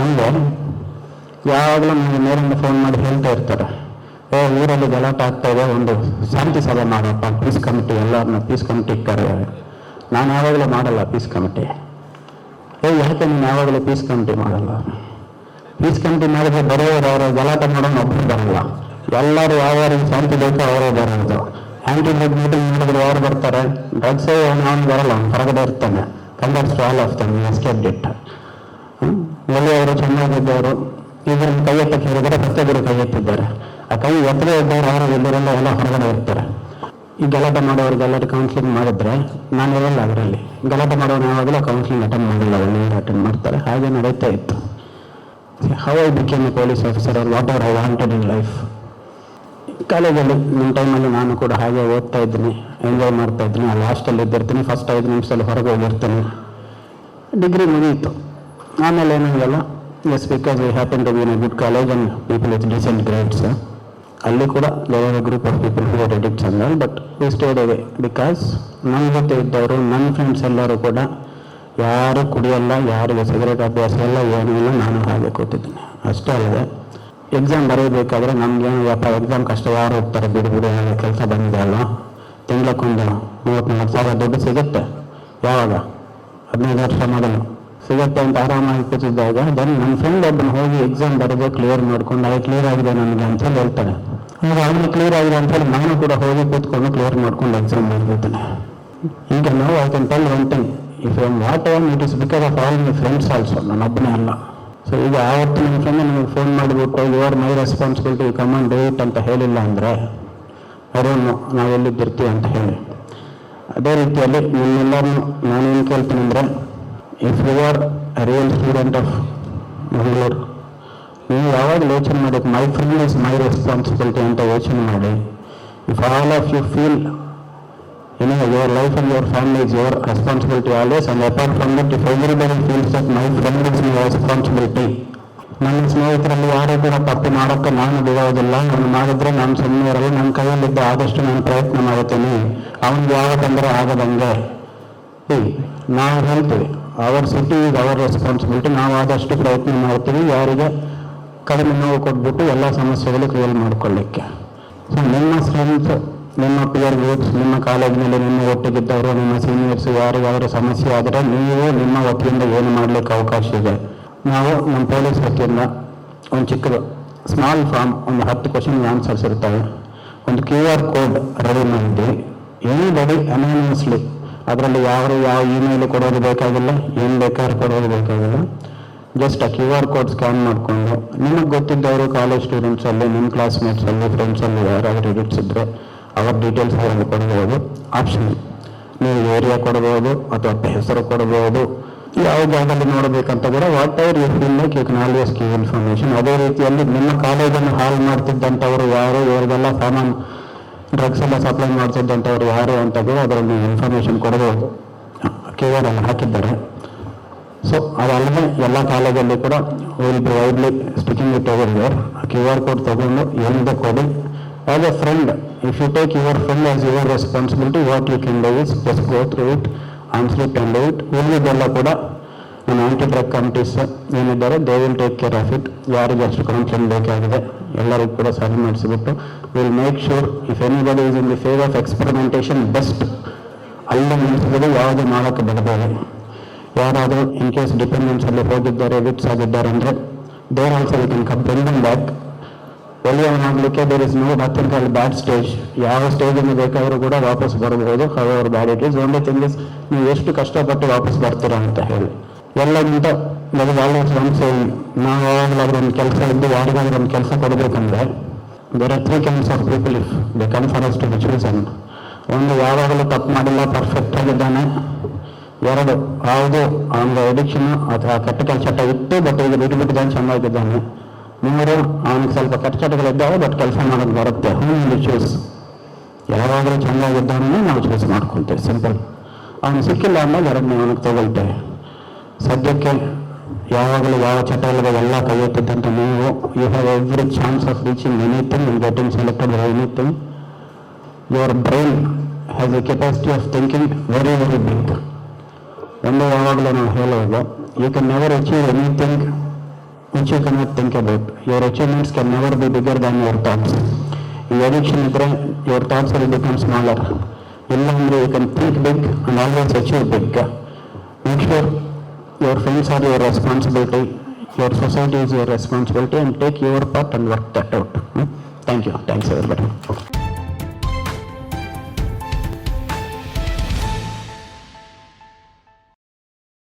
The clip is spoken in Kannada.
ಮುಂದೆ ಯಾವಾಗಲೂ ನನಗೆ ಮೇಲಿಂದ ಫೋನ್ ಮಾಡಿ ಹೇಳ್ತಾ ಇರ್ತಾರೆ. ಓ, ಊರಲ್ಲಿ ಗಲಾಟೆ ಆಗ್ತಾ ಇದೆ, ಒಂದು ಶಾಂತಿ ಸಭೆ ಮಾಡಪ್ಪ ಪೀಸ್ ಕಮಿಟಿ ಎಲ್ಲರನ್ನ ಪೀಸ್ ಕಮಿಟಿ ಕರೆ ನಾನು ಯಾವಾಗಲೂ ಮಾಡಲ್ಲ ಪೀಸ್ ಕಮಿಟಿ ಏ, ಯಾಕೆ ನೀನು ಯಾವಾಗಲೂ ಪೀಸ್ ಕಮಿಟಿ ಮಾಡಲ್ಲ? ಪೀಸ್ ಕಮಿಟಿ ಮಾಡಿದ್ರೆ ಬರೋರು ಅವರು ಗಲಾಟೆ ಮಾಡೋ ಒಬ್ಬರು ಬರಲ್ಲ. ಎಲ್ಲರೂ ಯಾವ್ಯಾರಿಗೆ ಶಾಂತಿ ಬೇಕೋ ಅವರೇ ಬರೋದು. ಆ್ಯಂಟಿ ಡ್ರಗ್ ಮೀಟಿಂಗ್ ಮಾಡಿದ್ರೆ ಯಾರು ಬರ್ತಾರೆ? ಡ್ರಗ್ಸ್ ಅವನು ಬರಲ್ಲ ಅವ್ನು ಹೊರಗಡೆ ಇರ್ತಾನೆ. ಕಂಡರ್ಸ್ ಆಲ್ ಆಫ್ ದಮ್ ಎಸ್ಕೇಪ್ ಒಳ್ಳೆಯವರು ಚೆನ್ನಾಗಿದ್ದವರು ಇದ್ರ ಕೈ ಎತ್ತಕ್ಕೆ ಹೇಳಿದರೆ ಪ್ರತಿಯೊಬ್ಬರು ಕೈ ಎತ್ತಿದ್ದಾರೆ ಆ ಕೈ ಎತ್ತದೇ ಇದ್ದವರು ಅವರು ಎಲ್ಲರೆಲ್ಲ ಎಲ್ಲ ಹೊರಗಡೆ ಇರ್ತಾರೆ. ಈ ಗಲಾಟೆ ಮಾಡೋರಿಗೆಲ್ಲರೂ ಕೌನ್ಸಿಲಿಂಗ್ ಮಾಡಿದ್ರೆ, ನಾನು ಇರಲ್ಲ ಅದರಲ್ಲಿ. ಗಲಾಟೆ ಮಾಡೋರು ಯಾವಾಗಲೂ ಕೌನ್ಸಿಲಿಂಗ್ ಅಟೆಂಡ್ ಮಾಡಿಲ್ಲ ಒಳ್ಳೆಯ ಅಟೆಂಡ್ ಮಾಡ್ತಾರೆ. ಹಾಗೆ ನಡೀತಾ ಇತ್ತು. How I became police officer or what hour I wanted in life ಕಾಲೇಜಲ್ಲಿ ನಿಮ್ಮ ಟೈಮಲ್ಲಿ ನಾನು ಕೂಡ ಹಾಗೆ ಓದ್ತಾ ಇದ್ದೀನಿ ಎಂಜಾಯ್ ಮಾಡ್ತಾ ಇದ್ದೀನಿ. ಲಾಸ್ಟಲ್ಲಿ ಇದ್ದಿರ್ತೀನಿ ಫಸ್ಟ್ ಐದು ನಿಮಿಷದಲ್ಲಿ ಹೊರಗೆ ಹೋಗಿರ್ತೀನಿ. ಡಿಗ್ರಿ ಮುಗಿಯಿತು ಆಮೇಲೆ ಏನಾಗಲ್ಲ yes because we happen to be in good college and people with decent grades ಅಲ್ಲಿ ಕೂಡ ದೇವರ group of people who are addicts but we stayed away because ನನ್ನ ಜೊತೆ ಇದ್ದವರು ನನ್ನ ಫ್ರೆಂಡ್ಸ್ ಎಲ್ಲರೂ ಕೂಡ ಯಾರು ಕುಡಿಯಲ್ಲ, ಯಾರಿಗೆ ಸಿಗರೇಟ್ ಅಭ್ಯಾಸ ಇಲ್ಲ ಏನೂ ಇಲ್ಲ, ನಾನು ಹಾಗೆ ಕೂತಿದ್ದೀನಿ. ಅಷ್ಟೇ ಅಲ್ಲದೆ ಎಕ್ಸಾಮ್ ಬರೀಬೇಕಾದ್ರೆ ನಮ್ಗೇನು ಯಪ್ಪ ಎಕ್ಸಾಮ್ ಕಷ್ಟ, ಯಾರು ಹೋಗ್ತಾರೆ, ಬಿಡು ಬಿಡು ಕೆಲಸ ಬಂದಿದೆ ಅಲ್ವಾ? ತಿಂಗ್ಳಕ್ಕೊಂದು ಮೂವತ್ತ್ನಾಲ್ಕು ಸಾವಿರ ದುಡ್ಡು ಸಿಗುತ್ತೆ ಯಾವಾಗ? ಹದಿನೈದು ವರ್ಷ ಮೊದಲು. ಸಿಗುತ್ತೆ ಅಂತ ಆರಾಮಾಗಿ ಕೂತಿದ್ದಾಗ ದೆನ್ ನನ್ನ ಫ್ರೆಂಡ್ ಒಬ್ಬನ ಹೋಗಿ ಎಕ್ಸಾಮ್ ಬರೆದು ಕ್ಲಿಯರ್ ಮಾಡ್ಕೊಂಡು, ಅದು ಕ್ಲಿಯರ್ ಆಗಿದೆ ನನಗೆ ಅಂತ ಹೇಳಿ ಹೇಳ್ತಾನೆ ಆಗ ಅವನು ಕ್ಲಿಯರ್ ಆಗಿದೆ ಅಂತ ಹೇಳಿ ನಾನು ಕೂಡ ಹೋಗಿ ಕೂತ್ಕೊಂಡು ಕ್ಲಿಯರ್ ಮಾಡ್ಕೊಂಡು ಎಕ್ಸಾಮ್ ಮಾಡಿಬಿಡ್ತಾನೆ. ಈಗ ನಾವು I can tell one if um what even it is because of all my friends also ನನ್ನೊಬ್ಬನೇ ಅಲ್ಲ. ಸೊ ಈಗ ಆವತ್ತು ನಿಮ್ಮ ಫ್ರೆಂಡ್ ನನಗೆ ಫೋನ್ ಮಾಡಿಬಿಟ್ಟು you are my responsibility command do it ಅಂತ ಹೇಳಿಲ್ಲ ಅಂದರೆ ಅರೋನು ನಾವೆಲ್ಲಿದ್ದಿರ್ತೀವಿ ಅಂತ ಹೇಳಿ. ಅದೇ ರೀತಿಯಲ್ಲಿ ನಿಮ್ಮೆಲ್ಲರನ್ನು ನಾನೇನು ಕೇಳ್ತೀನಿ ಅಂದರೆ if you are real student of Mangaluru ನೀವು ಯಾವಾಗ ಯೋಚನೆ ಮಾಡಬೇಕು my friend is my responsibility ಅಂತ ಯೋಚನೆ ಮಾಡಿ if all of you feel you know, your life and your family is your responsibility always, and apart from that, if everybody feels that my friend is my ನನ್ನ ಸ್ನೇಹಿತರಲ್ಲಿ ಯಾರು ಕೂಡ ತಪ್ಪು ಮಾಡೋಕ್ಕೆ ನಾನು ಬಿಡೋದಿಲ್ಲ ಅವನು ಮಾಡಿದ್ರೆ ನಾನು ಸುಮ್ಮನೆ ಇರಲ್ಲ. ನನ್ನ ಕೈಯಲ್ಲಿದ್ದ ಆದಷ್ಟು ನಾನು ಪ್ರಯತ್ನ ಮಾಡುತ್ತೇನೆ. ಅವನಿಗೆ ಯಾವ ತೊಂದರೆ ಆಗದಂಗೆ. ನಾವು ಹೇಳ್ತೀವಿ. ಅವರ್ ಸಿಟಿ ಈಗ ಅವರ್ ರೆಸ್ಪಾನ್ಸಿಬಿಲಿಟಿ ನಾವು ಆದಷ್ಟು ಪ್ರಯತ್ನ ಮಾಡ್ತೀವಿ. ಯಾರಿಗೆ ಕಡಿಮೆ ನೋವು ಕೊಟ್ಬಿಟ್ಟು ಎಲ್ಲ ಸಮಸ್ಯೆಗಳು ಕ್ಲಿಯರ್ ಮಾಡ್ಕೊಳ್ಳಿಕ್ಕೆ. ಸೊ ನಿಮ್ಮ ಸ್ಟ್ರೆಂತ್ ನಿಮ್ಮ ಪಿಯರ್ ಗ್ರೂಪ್ಸ್ ನಿಮ್ಮ ಕಾಲೇಜಿನಲ್ಲಿ ನಿಮ್ಮ ಒಟ್ಟಿಗಿದ್ದವರು, ನಿಮ್ಮ ಸೀನಿಯರ್ಸ್ ಯಾರಿಗಾದರೂ ಸಮಸ್ಯೆ ಆದರೆ ನೀವು ನಿಮ್ಮ ವತಿಯಿಂದ ಏನು ಮಾಡಲಿಕ್ಕೆ ಅವಕಾಶ ಇದೆ? ನಾವು ನಮ್ಮ ಪೊಲೀಸ್ ವತಿಯಿಂದ ಒಂದು ಚಿಕ್ಕದು ಸ್ಮಾಲ್ ಫಾರ್ಮ್ ಒಂದು ಹತ್ತು ಕ್ವಶನ್ ಆನ್ಸರ್ಸ್ ಇರ್ತವೆ. ಒಂದು ಕ್ಯೂ ಆರ್ ಕೋಡ್ ರೆಡಿ ಮಾಡಿ ಎನಿ ಬಡಿ ಅನಾನಿಮಸ್ಲಿ ಅದರಲ್ಲಿ ಯಾರು ಯಾವ ಇಮೇಲ್ ಕೊಡೋದು ಬೇಕಾಗಿಲ್ಲ, ಏನು ಬೇಕಾದ್ರೂ ಕೊಡೋದು ಬೇಕಾಗಿಲ್ಲ. ಜಸ್ಟ್ ಆ ಕ್ಯೂ ಆರ್ ಕೋಡ್ ಸ್ಕ್ಯಾನ್ ಮಾಡಿಕೊಂಡು, ನಿಮಗೆ ಗೊತ್ತಿದ್ದವರು ಕಾಲೇಜ್ ಸ್ಟೂಡೆಂಟ್ಸಲ್ಲಿ ನಿಮ್ಮ ಕ್ಲಾಸ್ಮೇಟ್ಸಲ್ಲಿ ಫ್ರೆಂಡ್ಸಲ್ಲಿ ಯಾರಾದರೂ ಎಡಿಟ್ಸ್ ಇದ್ದರೆ ಅವರ ಡೀಟೇಲ್ಸ್ ಅವರಿಗೆ ಕೊಡ್ಬೋದು. ಆಪ್ಷನ್ ನೀವು ಏರಿಯಾ ಕೊಡ್ಬೋದು ಅಥವಾ ಹೆಸರು ಕೊಡ್ಬೋದು. ಯಾವ ಜಾಗದಲ್ಲಿ ನೋಡಬೇಕಂತ ಕೂಡ whatever you feel like you can always information ಅದೇ ರೀತಿಯಲ್ಲಿ ನಿಮ್ಮ ಕಾಲೇಜನ್ನು ಹಾಳು ಮಾಡ್ತಿದ್ದಂಥವರು ಯಾರು, ಇವರಿಗೆಲ್ಲ ಸಾಮಾನು ಡ್ರಗ್ಸ್ ಎಲ್ಲ ಸಪ್ಲೈ ಮಾಡ್ತಿದ್ದಂಥವ್ರು ಯಾರು ಅಂತ ಕೂಡ ಅದರಲ್ಲಿ ಇನ್ಫಾರ್ಮೇಷನ್ ಕೊಡಬಹುದು ಕ್ಯೂ ಆರ್ ಅಲ್ಲಿ ಹಾಕಿದ್ದಾರೆ. ಸೊ ಅದಲ್ಲದೆ ಎಲ್ಲ ಕಾಲೇಜಲ್ಲಿ ಕೂಡ will be widely sticking it over Q R code ತಗೊಂಡು ಏನಿದೆ ಕೊಡಿ. As a friend if you take your friend as your responsibility what you can do is just go through it honestly and it ಉಳಿದೆಲ್ಲ ಕೂಡ ಆಂಟಿ ಡ್ರಗ್ ಕಮಿಟೀಸ್ ಏನಿದ್ದಾರೆ they will take care of it ಯಾರಿಗೆ ಅಷ್ಟು ಕೌನ್ಸಿಲಿಂಗ್ ಬೇಕಾಗಿದೆ, ಎಲ್ಲರಿಗೂ ಕೂಡ ಸರಿ ಮಾಡಿಸಿಬಿಟ್ಟು will make sure if anybody is in the fair of experimentation best ಅಲ್ಲಿ ನಿಲ್ಲಿಸಿದ್ರೆ ಯಾವುದೇ ಮಾಡೋಕ್ಕೆ ಬಿಡಬೇಡಿ ಯಾರಾದರೂ ಇನ್ ಕೇಸ್ ಡಿಪೆಂಡೆನ್ಸ್ ಅಲ್ಲಿ ಹೋಗಿದ್ದಾರೆ ವಿಪ್ಸ್ ಆಗಿದ್ದಾರೆ ಅಂದರೆ there also we can come bring back ಒಳ್ಳೆಯವನಾಗಲಿಕ್ಕೆ there is no nothing call bad stage ಯಾವ ಸ್ಟೇಜಿಂದ ಬೇಕಾದರೂ ಕೂಡ ವಾಪಸ್ ಬರಬಹುದು however bad it is only thing is ನೀವು ಎಷ್ಟು ಕಷ್ಟಪಟ್ಟು ವಾಪಸ್ ಬರ್ತೀರಾ ಅಂತ ಹೇಳಿ. ಎಲ್ಲಗಿಂತ ನಾವು ಆಲ್ವೇಸ್ ಒಂದು ನಾವು ಯಾವಾಗಲಾದ್ರೂ ಒಂದು ಕೆಲಸ ಇದ್ದು ಯಾರಿಗಾದ್ರೂ ಒಂದು ಕೆಲಸ ಕೊಡಬೇಕಂದ್ರೆ ಬೇರೆ three kinds of people if they come for us to chosen ಒಂದು ಯಾವಾಗಲೂ ತಪ್ಪು ಮಾಡಿಲ್ಲ ಪರ್ಫೆಕ್ಟ್ ಆಗಿದ್ದಾನೆ. ಎರಡು, ಯಾವುದು ಅವನಿಗೆ ಎಡಿಕ್ಷನ್ ಅಥವಾ ಕೆಟ್ಟ ಕೆಲಸ ಇತ್ತು ಬಟ್ ಈಗ ಬಿಟ್ಟು ಬಿಟ್ಟಿದ್ದಾನೆ ಚೆನ್ನಾಗಿದ್ದಾನೆ ಮೂರು, ಅವನಿಗೆ ಸ್ವಲ್ಪ ಕೆಟ್ಟ ಚಟಗಳಿದ್ದಾವೆ ಬಟ್ ಕೆಲಸ ಮಾಡೋದು ಬರುತ್ತೆ. ಹ್ಞೂ ಚೂಸ್ ಯಾವಾಗಲೂ ಚೆನ್ನಾಗಿದ್ದಾನೆ ನಾವು ಚೂಸ್ ಮಾಡ್ಕೊಳ್ತೇವೆ ಸಿಂಪಲ್ ಅವನು ಸಿಕ್ಕಿಲ್ಲ ಅಂದಾಗ ಎರಡನೇ ಅವನಿಗೆ ತಗೊಳ್ತೇವೆ. ಸದ್ಯಕ್ಕೆ ಯಾವಾಗಲೂ ಯಾವ ಚಟ ಇಲ್ಲದೆ ಎಲ್ಲ ಕೈ ಎತ್ತಿದ್ದಂತ ನೀವು you have every chance of reaching anything and getting selected anything your brain has a capacity of thinking very very big ಒಂದು ಯಾವಾಗಲೂ ನಾವು ಹೇಳೋದು you can never achieve anything which you cannot think about your achievements can never be bigger than your thoughts ಈ ಅಡಿಕ್ಷನ್ ಇದ್ದರೆ your thoughts will become smaller ಇಲ್ಲ ಅಂದರೆ you can think big and always achieve big make sure your friends are your responsibility, your society is your responsibility, and take your part and work that out. Hmm? Thank you. Thanks, everybody.